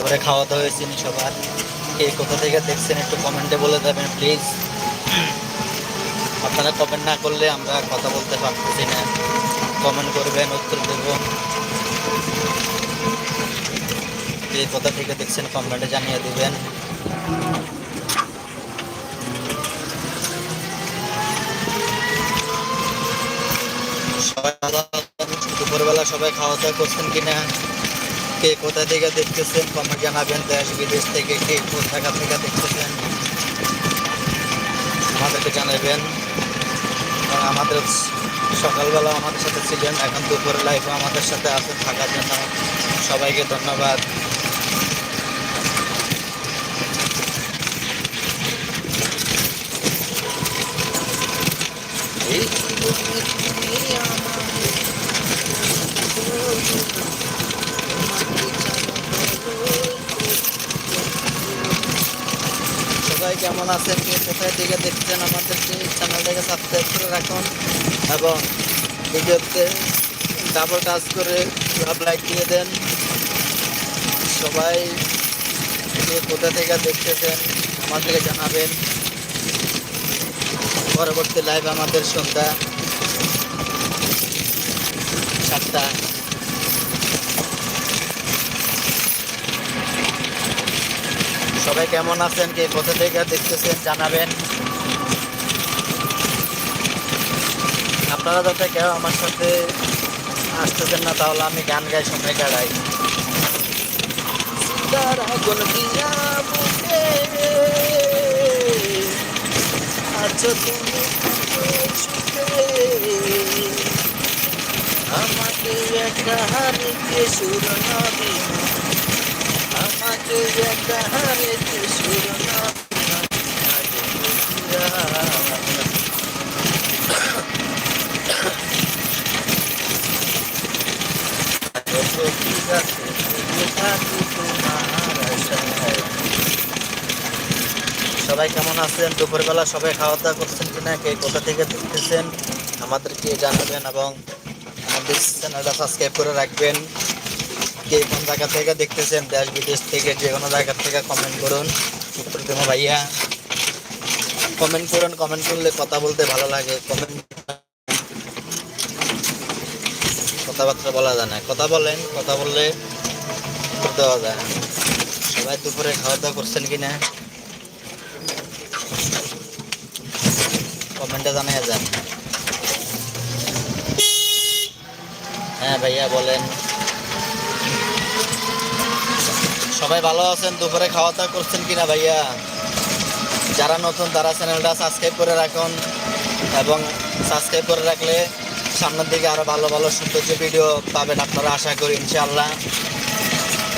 দুপুরে খাওয়া দাওয়া হয়েছে নি সবার। কে কোথা থেকে দেখছেন একটু কমেন্টে বলে দেবেন, প্লিজ। আপনারা কমেন্ট না করলে আমরা কথা বলতে পারতেছি না। কমেন্ট করবেন, উত্তর দেব। কে কোথা থেকে দেখছেন কমেন্টে জানিয়ে দেবেন। সবাই দুপুরবেলা সবাই খাওয়া দাওয়া করছেন কিনা? কে কোথা থেকে দেখতেছেন? কমেন্ট জানাবেন, দেশ, বিদেশ থেকে কে জায়গা থেকে দেখতেছেন? আমাদেরকে জানাবেন। এবং আমাদের সকালবেলা আমাদের সাথে ছিলেন, এখন দুপুর লাইফে আমাদের সাথে আছে থাকার জন্য সবাইকে ধন্যবাদ। এই জীবনে তুমি আমার সবাই কেমন আছেন কে কোথায় থেকে দেখছেন আমাদেরকে চ্যানেলটাকে সাবস্ক্রাইব করে রাখুন এবং ভিডিওতে ডাবল টাচ করে সব লাইক দিয়ে দেন। সবাই কে কোথা থেকে দেখতেছেন আমাদেরকে জানাবেন। পরবর্তী লাইভ আমাদের সন্ধ্যা সাতটা। সবাই কেমন আছেন? কে কোথা থেকে দেখতেছেন জানাবেন। আপনারা যাতে কেউ আমার সাথে আসতেছেন না, তাহলে আমি গান গাই, সময় কাটাই। আমাকে একটা হারিয়ে সুর নবী আমাকে একা হারিয়ে সুর সবাই কেমন আছেন? দুপুরবেলা সবাই খাওয়া দাওয়া করছেন কিনা? কে কোথা থেকে দেখতেছেন? আমাদেরকে জানাবেন এবং আমাদের চ্যানেলটা সাবস্ক্রাইব করে রাখবেন। কে কোন জায়গা থেকে দেখতেছেন? দেশ, বিদেশ থেকে যে কোনো জায়গা থেকে কমেন্ট করুন। দেবো ভাইয়া। কমেন্ট করুন কমেন্ট করলে কথা বলতে ভালো লাগে। কমেন্ট কথাবার্তা বলা যায় না। কথা বলেন, কথা বললে দেওয়া যায়। সবাই দুপুরে খাওয়া দাওয়া করছেন কি না কমেন্টে জানিয়ে যান। হ্যাঁ ভাইয়া বলেন। সবাই ভালো আছেন? দুপুরে খাওয়া দাওয়া করছেন কিনা ভাইয়া? যারা নতুন, তারা চ্যানেলটা সাবস্ক্রাইব করে রাখুন এবং সাবস্ক্রাইব করে রাখলে সামনের দিকে আরও ভালো ভালো সৌন্দর্য ভিডিও পাবেন আপনারা আশা করি, ইনশাআল্লাহ।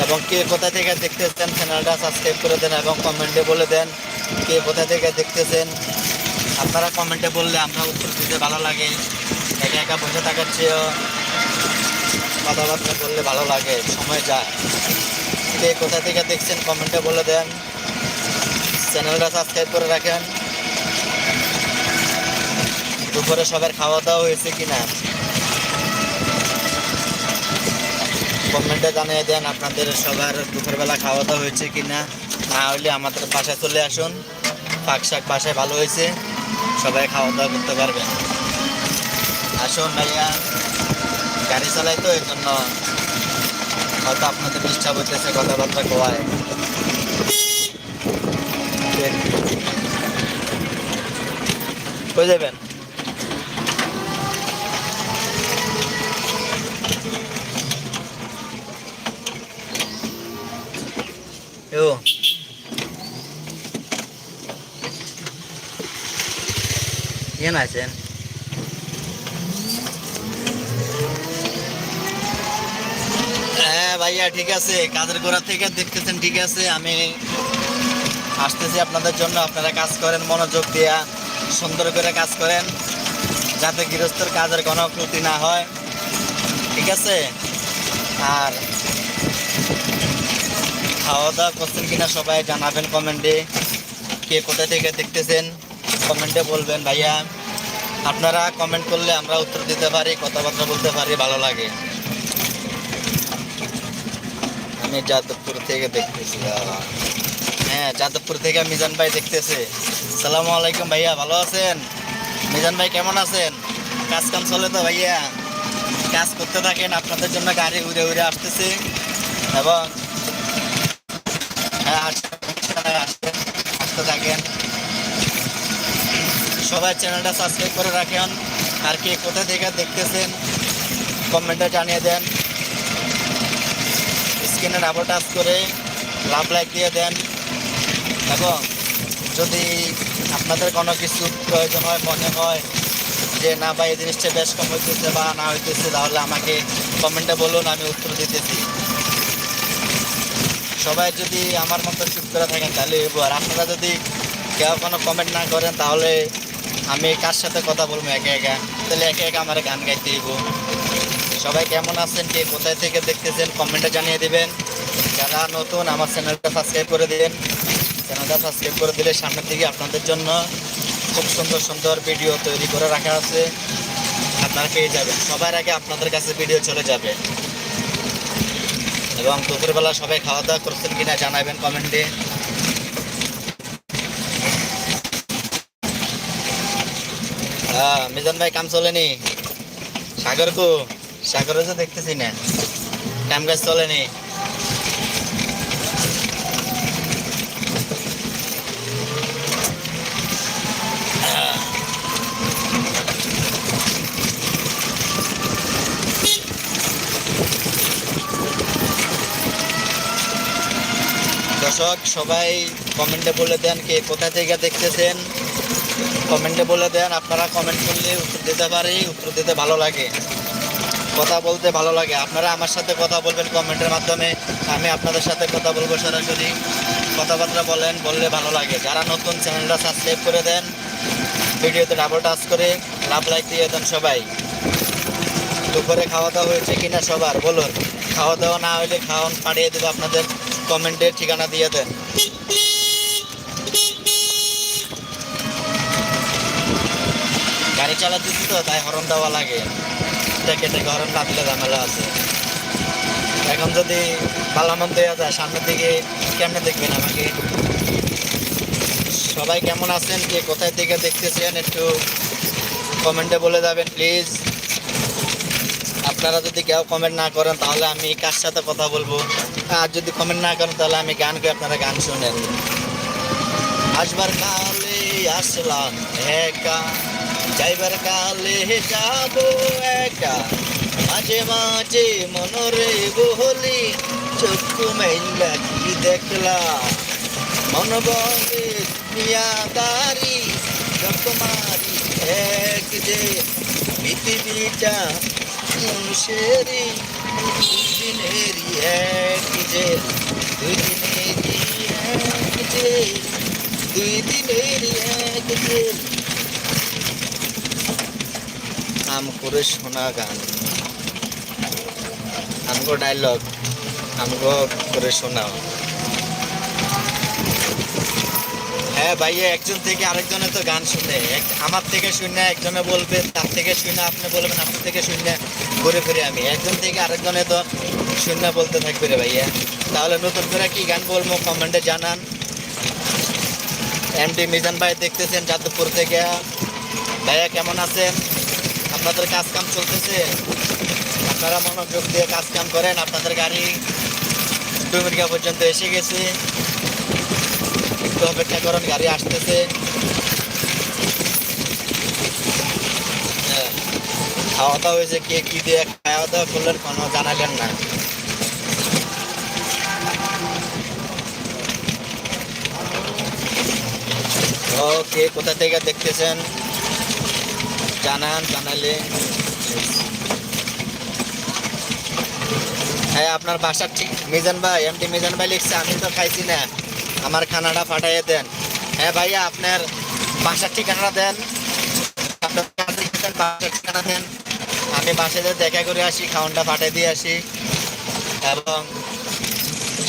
এবং কে কোথা থেকে দেখতেছেন, চ্যানেলটা সাবস্ক্রাইব করে দেন এবং কমেন্টে বলে দেন কে কোথা থেকে দেখতেছেন। আপনারা কমেন্টে বললে আমরা উত্তর দিতে ভালো লাগে। একা একা বসে থাকার চেয়েও কথাবার্তা বললে ভালো লাগে, সময় যায়। কে কোথা থেকে দেখছেন, কমেন্টে বলে দেন। চ্যানেলটা সাবস্ক্রাইব করে রাখেন। দুপুরে সবার খাওয়া দাওয়া হয়েছে কিনা? কমেন্টে জানিয়ে দেন আপনাদের সবার দুপুরবেলা খাওয়া দাওয়া হয়েছে কিনা। না হলে আমাদের বাসায় চলে আসুন। পাক শাক বাসায় ভালো হয়েছে। সবাই খাওয়া দাওয়া করতে পারবেন। আসুন ভাইয়া। গাড়ি চালাই তো এই জন্য হয়তো আপনাদের ডিস্টার্ব হইতেছে কথাবার্তা কোয়ায়। কই যাবেন? ও কেন আছেন হ্যাঁ ভাইয়া, ঠিক আছে। কাজের গোড়া থেকে দেখতেছেন, ঠিক আছে। আমি আসতেছি আপনাদের জন্য। আপনারা কাজ করেন, মনোযোগ দিয়া। সুন্দর করে কাজ করেন, যাতে গৃহস্থর কাজের কোনো ক্ষতি না হয়। ঠিক আছে? আর খাওয়া দাওয়া করছেন কিনা সবাই জানাবেন কমেন্টে। কে কোথা থেকে দেখতেছেন, কমেন্টে বলবেন ভাইয়া। আপনারা কমেন্ট করলে আমরা উত্তর দিতে পারি, কথাবার্তা বলতে পারি, ভালো লাগে। আমি যাদবপুর থেকে দেখতেছি হ্যাঁ যাদবপুর থেকে মিজান ভাই দেখতেছে। সালামু আলাইকুম ভাইয়া, ভালো আছেন? মিজান ভাই, কেমন আছেন? কাজ কাম চলে তো ভাইয়া। কাজ করতে থাকেন, আপনাদের জন্য গাড়ি উড়ে উড়ে আসতেছে। এবং হ্যাঁ আসতে থাকেন সবাই চ্যানেলটা সাবস্ক্রাইব করে রাখেন। আর কে কোথা থেকে দেখতেছেন কমেন্টে জানিয়ে দেন। স্ক্রিনে ডাবল টাচ করে লাভ লাইক দিয়ে দেন। এবং যদি আপনাদের কোনো কিছু প্রয়োজন হয়, মনে হয় যে, না ভাই, এই জিনিসটা বেশ কম হইতেছে বা না হইতেছে, তাহলে আমাকে কমেন্টে বলুন, আমি উত্তর দিতেছি। সবাই যদি আমার মতো চুপ করে থাকেন, তাহলে। আর আপনারা যদি কেউ কোনো কমেন্ট না করেন, তাহলে আমি কার সাথে কথা বলব একে একা? তাহলে একে একা আমার গান গাইতে হইব। সবাই কেমন আছেন, কে কোথায় থেকে দেখতেছেন কমেন্টে জানিয়ে দিবেন। যারা নতুন আমার চ্যানেলটা সাবস্ক্রাইব করে দিন চ্যানেলটা সাবস্ক্রাইব করে দিলে সামনের দিকে আপনাদের জন্য খুব সুন্দর সুন্দর ভিডিও তৈরি করে রাখা আছে। আপনারা পেয়ে যাবেন। সবার আগে আপনাদের কাছে ভিডিও চলে যাবে। এবং দুপুরবেলা সবাই খাওয়া দাওয়া করছেন কিনা জানাবেন কমেন্টে হ্যাঁ মিজান ভাই, কাম চলেনি? সাগর কো সাগর দেখতেছি না। কাম কাজ দর্শক, সবাই কমেন্টে বলে দেন কে কোথা থেকে দেখতেছেন। কমেন্টে বলে দেন, আপনারা কমেন্ট করলে উত্তর দিতে পারি, উত্তর দিতে ভালো লাগে। কথা বলতে ভালো লাগে। আপনারা আমার সাথে কথা বলবেন কমেন্টের মাধ্যমে। আমি আপনাদের সাথে কথা বলব সরাসরি। কথাবার্তা বলেন, বললে ভালো লাগে। যারা নতুন চ্যানেলটা সাবস্ক্রাইব করে দেন, ভিডিওতে ডাবল টাচ করে লাভ লাইক দিয়ে দেন সবাই। দুপুরে খাওয়া দাওয়া হয়েছে কিনা সবার, বলুন। খাওয়া দাওয়া না হলে খাওয়ান পাঠিয়ে দেবো আপনাদের কমেন্টে ঠিকানা দিয়ে দেন। গাড়ি চালাতেছি তো তাই হরন দেওয়া লাগে। টেকে টেকে হরন না ঝামেলা আছে। এখন যদি পালামন দেওয়া যায়, সামনের দিকে কেমনে দেখবেন আমাকে? সবাই কেমন আছেন? কে কোথায় থেকে দেখতেছেন? একটু কমেন্টে বলে যাবেন প্লিজ আপনারা যদি কেউ কমেন্ট না করেন, তাহলে আমি কার সাথে কথা বলব? আর যদি কমেন্ট না করেন, তাহলে আমি গান করে আপনারা গান শুনেন। আসবার কালে আসলাম, একা। যাইবার কালে যাব একা। মাঝে মাঝে মনরে বহলি, চক্ষু মেলা কি দেখলাম মন বলে দুনিয়াদারি রকমারি এক যে পৃথিবীটা মানুষেরই দুদিনেরই এক যে দুই দিনেরই এক যে দুই দিনেরই এক যে। আম করে শোনা গান। আমগো ডায়লগ আমগো করে শোনাও। হ্যাঁ ভাইয়া একজন থেকে আরেকজনে তো গান শুনে। আমার থেকে শুনে একজনে বলবে, তার থেকে শুনে আপনি বলবেন, আপনার থেকে শুনে ঘুরে ফিরে আমি। একজন থেকে আরেকজনে তো শুনে বলতে থাকবে রে ভাইয়া। তাহলে নতুন করে কি গান বলব কমেন্টে জানান। এমডি মিজান ভাই দেখতেছেন যাদবপুর থেকে। ভাইয়া কেমন আছেন? আপনাদের কাজ কাম চলতেছে। আপনারা মনোযোগ দিয়ে কাজ কাম করেন আপনাদের গাড়ি ডুমিরগা পর্যন্ত এসে গেছে। একটু অপেক্ষা করেন গাড়ি আসতেছে। হ্যাঁ, খাওয়া দাওয়া হয়েছে কে কি দিয়ে খাওয়া দাওয়া করলেন কোনো জানালেন না। ও কে কোথা থেকে দেখতেছেন? জানান, জানালে। হ্যাঁ আপনার বাসার ঠিক মিজান ভাই এমটি মিজান ভাই লিখছে, আমি তো খাইছি না। আমার খানাটা পাঠাইয়ে দেন। হ্যাঁ ভাইয়া, আপনার বাসার ঠিকানাটা দেন। ঠিকানা দেন। আমি যেয়ে দেখা করে আসি, খাওয়ানটা পাঠিয়ে দিয়ে আসি। এবং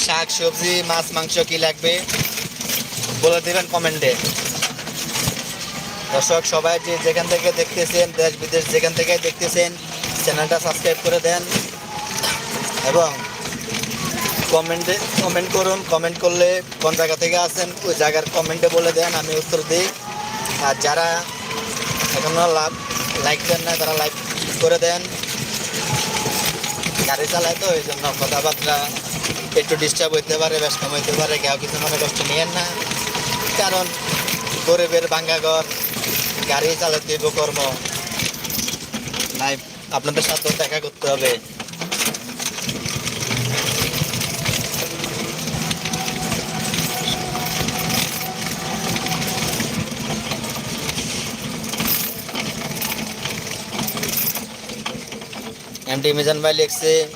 শাক, সবজি, মাছ, মাংস কি লাগবে, বলে দেবেন কমেন্টে। দর্শক, সবাই যে যেখান থেকে দেখতেছেন, দেশ, বিদেশ যেখান থেকে দেখতেছেন, চ্যানেলটা সাবস্ক্রাইব করে দেন এবং কমেন্টে কমেন্ট করুন। কমেন্ট করলে কোন জায়গা থেকে আসেন ওই জায়গার কমেন্টে বলে দেন, আমি উত্তর দিই। আর যারা এখনও লাভ লাইক দেন না, তারা লাইক করে দেন। গাড়ি চালায় তো ওই জন্য কথাবার্তা একটু ডিস্টার্ব হইতে পারে কম হইতে পারে, কেউ কিছু মনে কষ্ট নিয়েন না। কারণ গরিবের বাঙ্গাঘর গাড়ি চালাতে কর্ম। নাই, আপনাদের সাথে দেখা করতে হবে। এমডি মিজান ভাই লিখছে,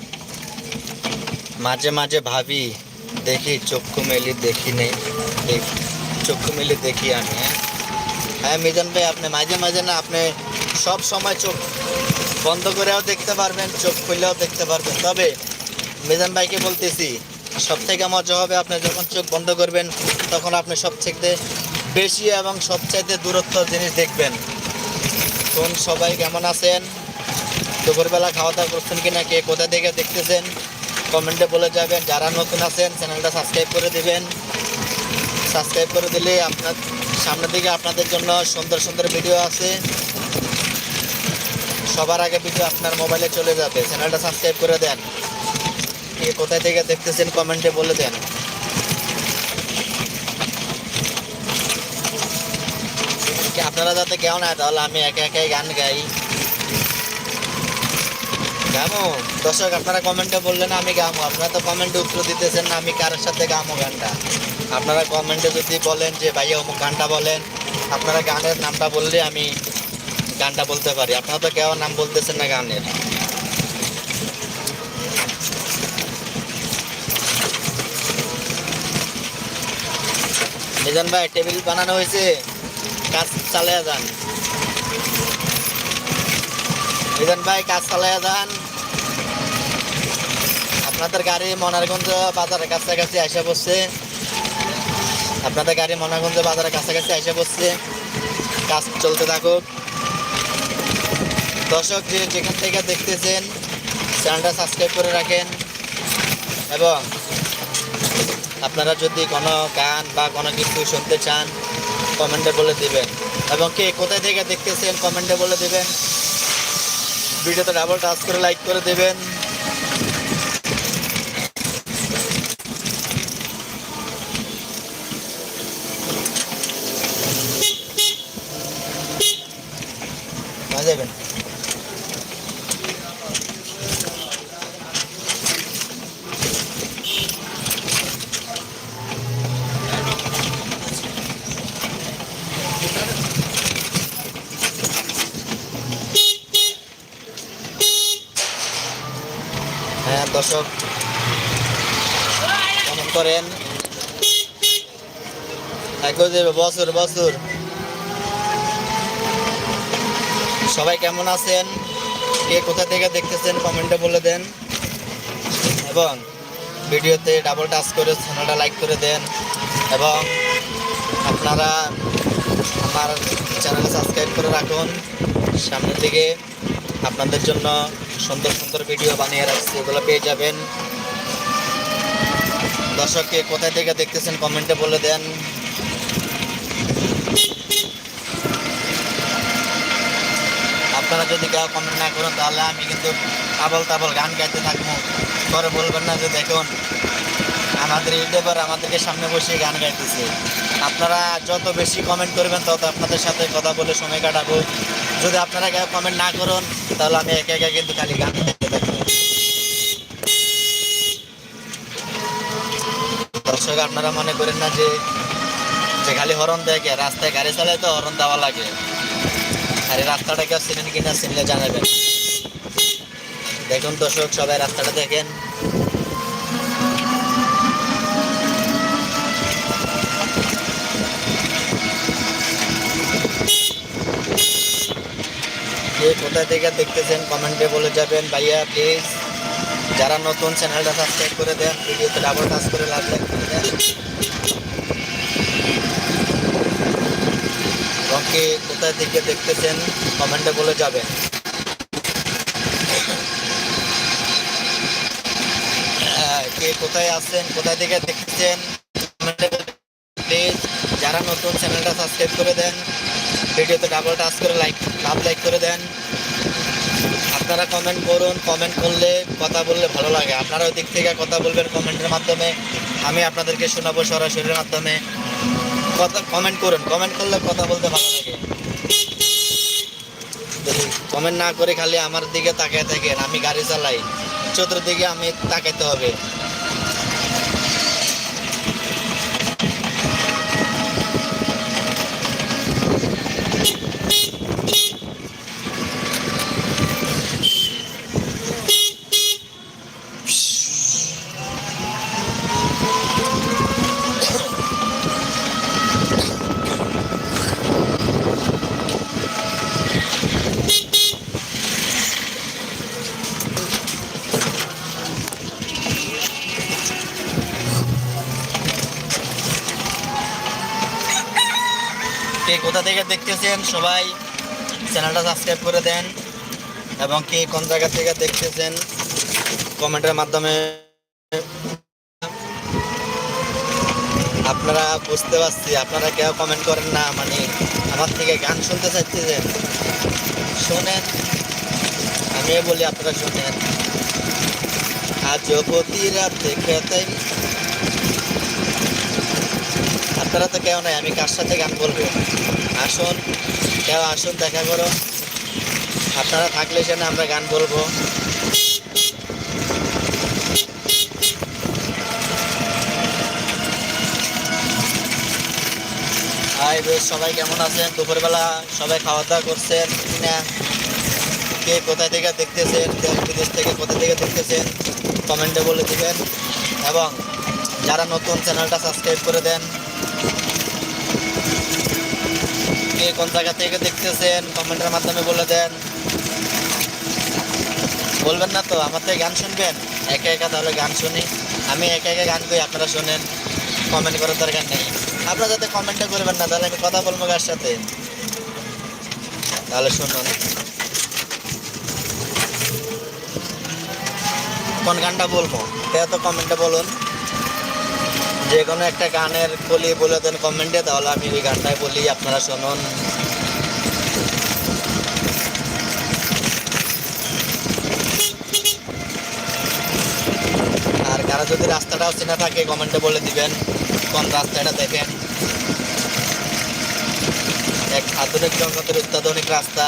মাঝে মাঝে ভাবি, দেখি চক্ষু মেলি দেখি নেই, দেখ- চক্ষু মিলে দেখি আমি হ্যাঁ? হ্যাঁ মিজান ভাই, আপনি মাঝে মাঝে না, আপনি সব সময় চোখ বন্ধ করেও দেখতে পারবেন, চোখ খুললেও দেখতে পারবেন। তবে মিজান ভাইকে বলতেছি সব থেকে মজা হবে আপনি যখন চোখ বন্ধ করবেন, তখন আপনি সব থেকে বেশি এবং সবচাইতে দূরত্ব জিনিস দেখবেন। কোন সবাই কেমন আছেন? দুপুরবেলা খাওয়া দাওয়া করছেন কিনা, কে কোথা থেকে দেখতেছেন? কমেন্টে বলে যাবেন। যারা নতুন আছেন, চ্যানেলটা সাবস্ক্রাইব করে দিবেন। সাবস্ক্রাইব করে দিলে আপনার সামনের দিকে আপনাদের জন্য সুন্দর সুন্দর ভিডিও আছে। সবার আগে ভিডিও আপনার মোবাইলে চলে যাবে। চ্যানেলটা সাবস্ক্রাইব করে দেন। কে কোথায় থেকে দেখতেছেন কমেন্টে বলে দেন। আপনারা যাতে কেউ না, তাহলে আমি একে একাই গান গাই। গামো। দর্শক, আপনারা কমেন্টে বললেন আমি গামো। আপনারা তো কমেন্টে উত্তর দিতেছেন না, আমি কার সাথে গামো গানটা? আপনারা কমেন্টে যদি বলেন যে ভাইয়া অমুক গানটা বলেন, আপনারা গানের নামটা বললে আমি গানটা বলতে পারি। আপনারা তো কেউ নাম বলতেছেন না গানের। মিজান ভাই, টেবিল বানানো হয়েছে। কাজ চালিয়ে যান। মিজান ভাই, কাজ চালিয়ে যান। আপনাদের গাড়ি মনারগঞ্জ বাজারের কাছাকাছি এসে বসছে। আপনাদের গাড়ি মনারগঞ্জ বাজারের কাছাকাছি এসে বসছে। কাজ চলতে থাকুক। দর্শক, যে যেখান থেকে দেখতেছেন, চ্যানেলটা সাবস্ক্রাইব করে রাখেন। এবং আপনারা যদি কোনো গান বা কোনো কিছু শুনতে চান, কমেন্টে বলে দিবেন। এবং কে কোথায় থেকে দেখতেছেন, কমেন্টে বলে দিবেন। ভিডিওতে ডাবল টাচ করে লাইক করে দেবেন কোথায় যাবেন। হ্যাঁ দর্শক কেমন করেন? বছর বছর সবাই কেমন আছেন? কে কোথা থেকে দেখতেছেন কমেন্টে বলে দেন। এবং ভিডিওতে ডাবল টাচ করে চ্যানেলটা লাইক করে দেন। এবং আপনারা আমার চ্যানেল সাবস্ক্রাইব করে রাখুন। সামনের দিকে আপনাদের জন্য সুন্দর সুন্দর ভিডিও বানিয়ে রাখছি, এগুলো পেয়ে যাবেন। দর্শককে কোথায় থেকে দেখতেছেন কমেন্টে বলে দেন। আপনারা যদি কেউ কমেন্ট না করেন, তাহলে আমি কিন্তু আবল তাবল গান গাইতে থাকব। পরে বলবেন না যে দেখুন, আমাদের ইউটিউবার আমাদেরকে সামনে বসে গান গাইতেছে। আপনারা যত বেশি কমেন্ট করবেন, তত আপনাদের সাথে কথা বলে সময় কাটাবো। যদি আপনারা কেউ কমেন্ট না করুন, তাহলে আমি একে একে কিন্তু খালি গান গাইতে থাকব। দর্শক, আপনারা মনে করেন না যে যে খালি হরণ দেখে, রাস্তায় গাড়ি চালায় তো হরণ দেওয়া লাগে। আর এই রাস্তাটা কেউ চিনেন কিনা চিনলে জানাবেন। দেখুন দর্শক, সবাই রাস্তাটা দেখেন। কে কোথায় থেকে দেখতেছেন, কমেন্টে বলে যাবেন। ভাইয়া প্লিজ যারা নতুন চ্যানেলটা সাবস্ক্রাইব করে দেন, ভিডিওতে ডাবল টাচ করে লাভ লাইক করে দেন। এবং কে কোথায় থেকে দেখতেছেন কমেন্টে বলে যাবেন। হ্যাঁ, কে কোথায় আছেন কোথায় থেকে দেখছেন প্লিজ যারা নতুন চ্যানেলটা সাবস্ক্রাইব করে দেন ভিডিওতে ডাবল টাচ করে লাইক লাভ লাইক করে দেন। আপনারা কমেন্ট করুন কমেন্ট করলে কথা বললে ভালো লাগে। আপনারা ওই দিক থেকে কথা বলবেন কমেন্টের মাধ্যমে। আমি আপনাদেরকে শোনাবো সরাসরির মাধ্যমে। কথা কমেন্ট করুন। কমেন্ট করলে কথা বলতে ভালো লাগে। কমেন্ট না করে খালি আমার দিকে তাকিয়ে থাকেন, আমি গাড়ি চালাই, চতুর্দিকে আমি তাকাইতে হবে কে কোথা থেকে দেখতেছেন, সবাই চ্যানেলটা সাবস্ক্রাইব করে দেন এবং কে কোন জায়গা থেকে দেখতেছেন কমেন্টের মাধ্যমে আপনারা বুঝতে পারছি, আপনারা কেউ কমেন্ট করেন না মানে আমার থেকে গান শুনতে চাইতেছেন। শোনেন আমি বলি আপনারা শোনেন। আজ প্রতি রাতে খেতে আপনারা তো কেউ নাই, আমি কার সাথে গান বলব? আসুন, কেউ আসুন, দেখা করো। আপনারা থাকলে সেখানে আমরা গান বলব। হাই বেশ, সবাই কেমন আছেন? দুপুরবেলা সবাই খাওয়া দাওয়া করছেন কিনা? কে কোথায় থেকে দেখতেছেন? দেশ বিদেশ থেকে কোথা থেকে দেখতেছেন? কমেন্টে বলে দেবেন। এবং যারা নতুন চ্যানেলটা সাবস্ক্রাইব করে দেন কে কোন জায়গা থেকে দেখতেছেন? কমেন্টের মাধ্যমে বলে দেন। বলবেন না তো, আমার থেকে গান শুনবেন? একা একা তাহলে গান শুনি। আমি একা একা গান করি আপনারা শোনেন। কমেন্ট করার দরকার নেই। আপনারা যাতে কমেন্টটা করবেন না, তাহলে আমি কথা বলব কার সাথে? তাহলে শুনুন। কোন গানটা বলব? তো কমেন্টে বলুন। যে কোনো একটা গানের বলি বলে দেন, কমেন্টে তাহলে আমি ওই গানটাই বলি, আপনারা শুনুন। আর কারা যদি রাস্তাটাও চেনা থাকে, কমেন্টে বলে দিবেন, কোন রাস্তাটা দেখেন। এক আধুনিক জগতের অত্যাধুনিক রাস্তা,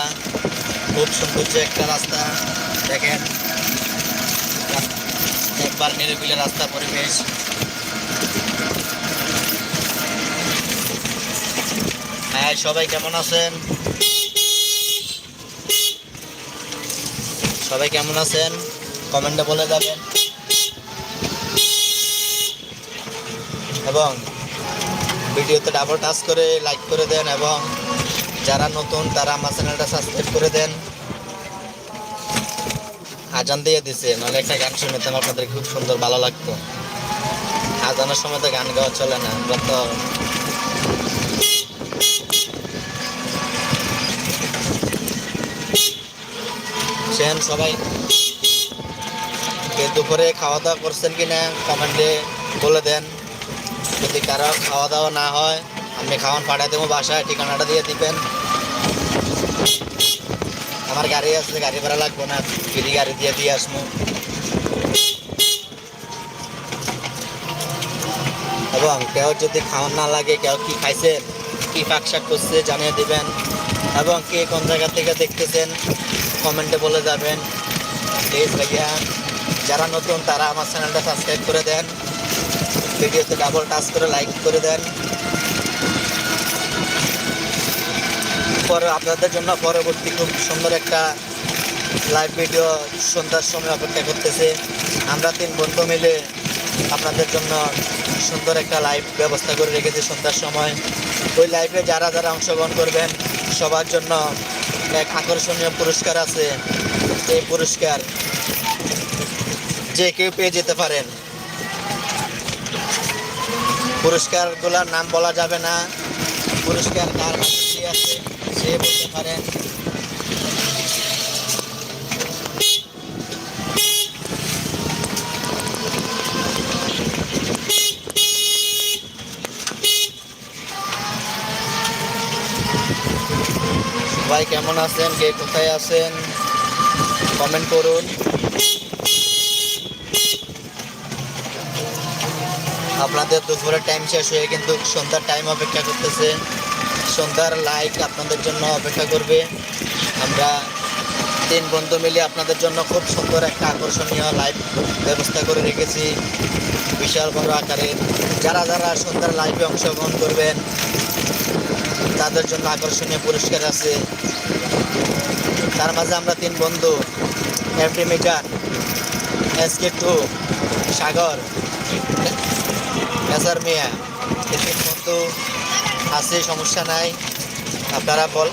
খুব সৌন্দর্য একটা রাস্তা, দেখেন। একবার নিরিবিলি রাস্তা, পরিবেশ। হ্যাঁ সবাই কেমন আছেন? সবাই কেমন আছেন? কমেন্টে বলে যাবেন। এবং ভিডিওতে ডাবল টাচ করে লাইক করে দেন এবং যারা নতুন, তারা আমার চ্যানেলটা সাবস্ক্রাইব করে দেন। আজান দিয়ে দিছে, নাহলে একটা গান শুনতাম, আপনাদের খুব সুন্দর ভালো লাগতো। আজানের সময় তো গান গাওয়া চলে না আমরা তো সেন সবাই। কে দুপুরে খাওয়া দাওয়া করছেন কিনা কমেন্টে বলে দেন। যদি কারও খাওয়া দাওয়া না হয়, আমি খাওয়ান পাঠিয়ে দেবো, বাসায় ঠিকানাটা দিয়ে দিবেন। আমার গাড়ি আছে, গাড়ি ভাড়া লাগবে না, ফ্রি গাড়ি দিয়ে দিয়ে আসব। এবং কেউ যদি খাওয়ান না লাগে, কেউ কি খাইছেন কি পাক শাক করছে জানিয়ে দিবেন। এবং কে কোন জায়গা থেকে দেখতেছেন কমেন্টে বলে যাবেন। প্লিজ ভাইয়া, যারা নতুন তারা আমার চ্যানেলটা সাবস্ক্রাইব করে দেন। ভিডিওতে ডাবল টাচ করে লাইক করে দেন। পরে আপনাদের জন্য পরবর্তী খুব সুন্দর একটা লাইভ ভিডিও সন্ধ্যার সময় অপেক্ষা করতেছে। আমরা তিন বন্ধু মিলে আপনাদের জন্য সুন্দর একটা লাইভ ব্যবস্থা করে রেখেছি সন্ধ্যার সময়। ওই লাইভে যারা যারা অংশগ্রহণ করবেন, সবার জন্য এক আকর্ষণীয় পুরস্কার আছে। এই পুরস্কার যে কেউ পেয়ে যেতে পারেন। পুরস্কারগুলোর নাম বলা যাবে না। পুরস্কার কার আছে, সে বলতে পারেন। সবাই কেমন আছেন? কে কোথায় আছেন? কমেন্ট করুন। আপনাদের দুপুরের টাইম শেষ হয়ে কিন্তু সন্ধ্যার টাইম অপেক্ষা করতেছে। সন্ধ্যার লাইক আপনাদের জন্য অপেক্ষা করবে। আমরা তিন বন্ধু মিলে আপনাদের জন্য খুব সুন্দর একটা আকর্ষণীয় লাইভ ব্যবস্থা করে রেখেছি। বিশাল বড় আকারে যারা যারা সন্ধ্যার লাইভে অংশগ্রহণ করবেন তাদের জন্য আকর্ষণীয় পুরস্কার আছে। তার মাঝে আমরা তিন বন্ধু এফডি মিটার এসকে টু সাগর নেসার মিয়া। এই বন্ধু আছে, সমস্যা নাই। আপনারা বল।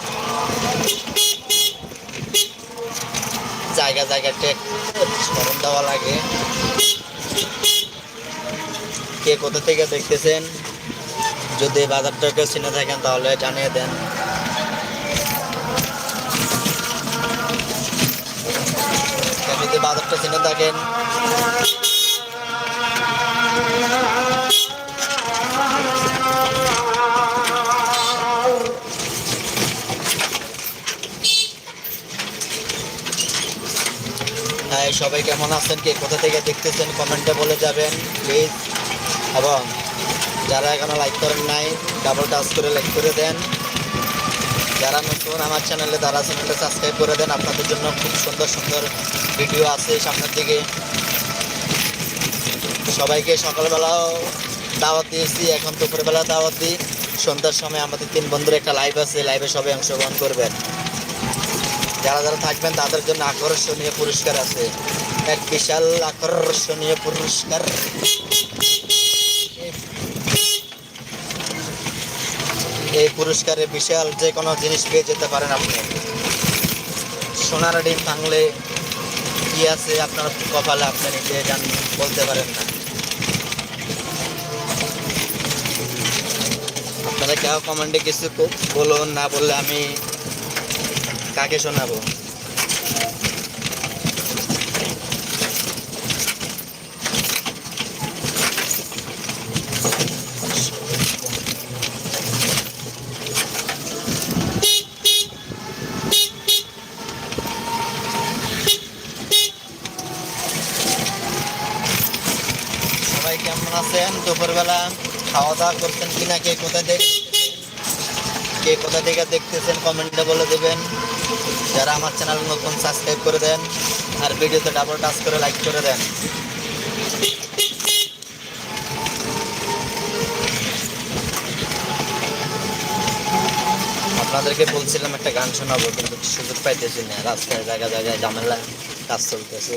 জায়গা জায়গা টেক স্মরণ দেওয়া লাগে। কে কোথা থেকে দেখতেছেন? যদি বাজারটাকে চিনে থাকেন, তাহলে জানিয়ে দেন। যদি বাজারটা চিনে থাকেন। হ্যাঁ সবাই কেমন আছেন? কে কোথা থেকে দেখতেছেন? কমেন্টে বলে যাবেন প্লিজ এবং যারা এখনও লাইক করেন নাই ডাবল টাচ করে লাইক করে দেন। যারা নতুন আমার চ্যানেলে তারা চ্যানেলটা সাবস্ক্রাইব করে দেন, আপনাদের জন্য খুব সুন্দর সুন্দর ভিডিও আছে সামনের দিকে। সবাইকে সকালবেলাও দাওয়াত দিয়েছি, এখন দুপুরবেলা দাওয়াত দিই। সন্ধ্যার সময় আমাদের তিন বন্ধুর একটা লাইভ আছে লাইভে সবাই অংশগ্রহণ করবেন। যারা যারা থাকবেন, তাদের জন্য আকর্ষণীয় পুরস্কার আছে। এক বিশাল আকর্ষণীয় পুরস্কার। এই পুরস্কারে বিশাল যে কোনো জিনিস পেয়ে যেতে পারেন আপনি। সোনার ডিম ভাঙলে কি আছে আপনার কপালে? আপনি নিজে জান, বলতে পারেন না। আপনারা কেউ কমেন্টে কিছু বলুন, না বললে আমি কাকে শোনাবো সবাই কেমন দুপুরবেলা খাওয়া দাওয়া করছেন কিনা, কে কোথায় দেখ কে কোথা থেকে দেখতেছেন কমেন্টে বলে দেবেন। যারা আমার চ্যানেল নতুন সাবস্ক্রাইব করে দেন আর ভিডিওতে ডাবল টাচ করে লাইক করে দেন। আপনাদেরকে বলছিলাম একটা গান শোনাবো, কিন্তু সুযোগ পাইতেছি না। রাস্তায় জায়গা জায়গায় ঝামেলা, কাজ চলতেছে।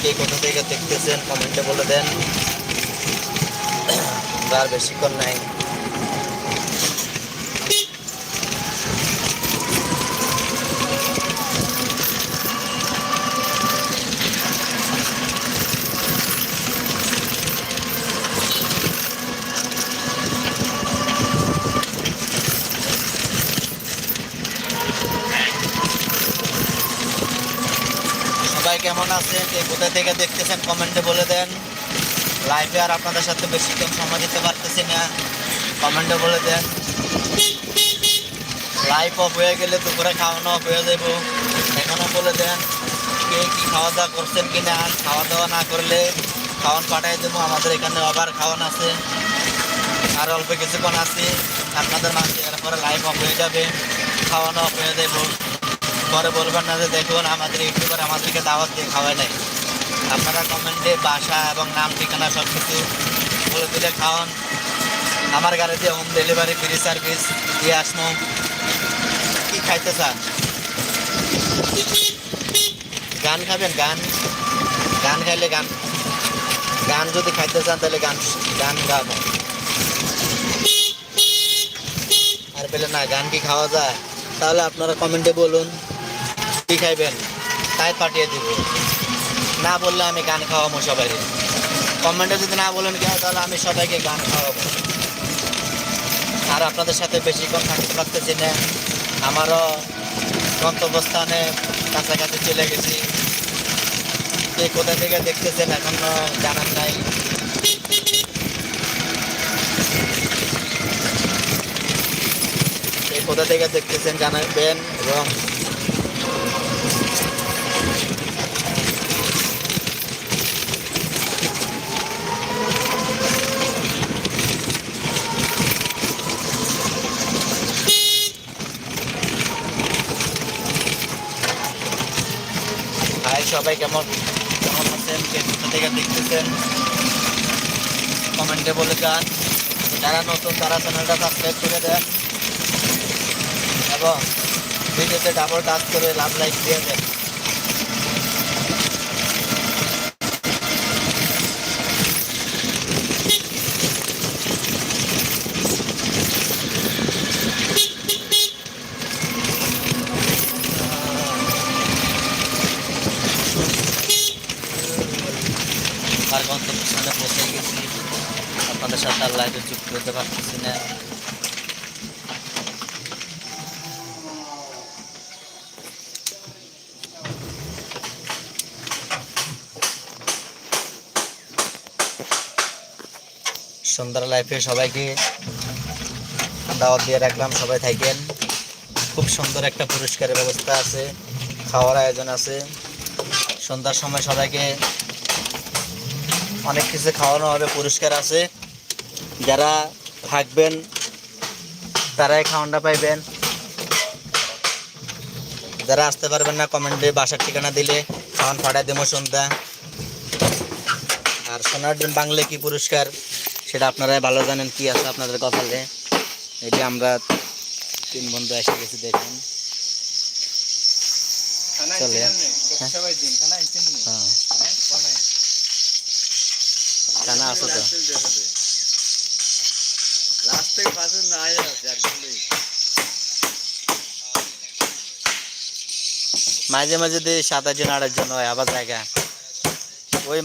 কে কোথা থেকে দেখতেছেন কমেন্টে বলে দেন। বেশিক্ষণ নাই সবাই কেমন আছেন কে কোথা থেকে দেখতেছেন, কমেন্টে বলে দেন। লাইভে আর আপনাদের সাথে বেশিক্ষণ সময় দিতে পারতেছি না, কমেন্টে বলে দেন। লাইভ অফ হয়ে গেলে দুপুরে খাওয়ানো অফ হয়ে যাব এখনও বলে দেন কে কি খাওয়া দাওয়া করছেন কি না খাওয়া দাওয়া না করলে খাওয়ান পাঠাই দেবো, আমাদের এখানে আবার খাওয়ান আছে। আর অল্প কিছুক্ষণ আছে, আপনাদের মাঝে এরপরে লাইভ অফ হয়ে যাবে, খাওয়ানো অফ হয়ে দেবো পরে বলবেন না যে দেখুন আমাদের ইউটিউবার আমাদেরকে দাওয়াত দিয়ে খাওয়ায় নাই। আপনারা কমেন্টে বাসা এবং নাম ঠিকানা সব কিছু বলে দিলে খাওয়ান। আমার গাড়িতে হোম ডেলিভারি ফ্রি সার্ভিস দিয়ে আসব কী খাইতে চান? গান খাবেন? গান? গান খাইলে গান। গান যদি খাইতে চান তাহলে গান গান গাবো। আর পেলে না, গান কি খাওয়া যায়? তাহলে আপনারা কমেন্টে বলুন। কি খাইবেন, তাই পাঠিয়ে দিব। না বললে আমি গান খাওয়াবো সবাই কমেন্টে যদি না বলেন কেউ তাহলে আমি সবাইকে গান খাওয়াবো। আর আপনাদের সাথে বেশিক্ষণ থাকতে পারতেছি না। আমারও গন্তব্যস্থানে কাছাকাছি চলে গেছি। কে কোথা থেকে দেখতেছেন এখনও জানান নাই। কোথা থেকে দেখতেছেন জানাবেন এবং হাই সবাই কেমন? কেমন আছেন? কে থেকে দেখতেছেন? কমেন্টে বলে যান। যারা নতুন, তারা চ্যানেলটা সাবস্ক্রাইব করে দেন। এবং ভিডিওতে ডাবল টাচ করে লাভ লাইক দিয়ে দেন আর গন্তব্যস্থানে পৌঁছে গেছি আপনাদের সাথে আর হতে পারতেছি না। সন্ধ্যার লাইফে সবাইকে দাওয়াত দিয়ে রাখলাম, সবাই থাকেন। খুব সুন্দর একটা পুরস্কারের ব্যবস্থা আছে, খাওয়ার আয়োজন আছে। সন্ধ্যার সময় সবাইকে অনেক কিছু খাওয়ানো হবে, পুরস্কার আছে। যারা থাকবেন তারাই খাওয়ানটা পাইবেন। যারা আসতে পারবেন না কমেন্টে বাসার ঠিকানা দিলে খাওয়ান ফাটাই দেবো সন্ধ্যা। আর সোনার ডিম বাংলা কি পুরস্কার সেটা আপনারাই ভালো জানেন কি আছে আপনাদের কপালে। এটি আমরা তিন বন্ধু এসে গেছি দেখুন। চলে। হ্যাঁ। খানা আছে তো মাঝে মাঝে দিয়ে সাত আটজন আট জন হয় আবার জায়গা। ওই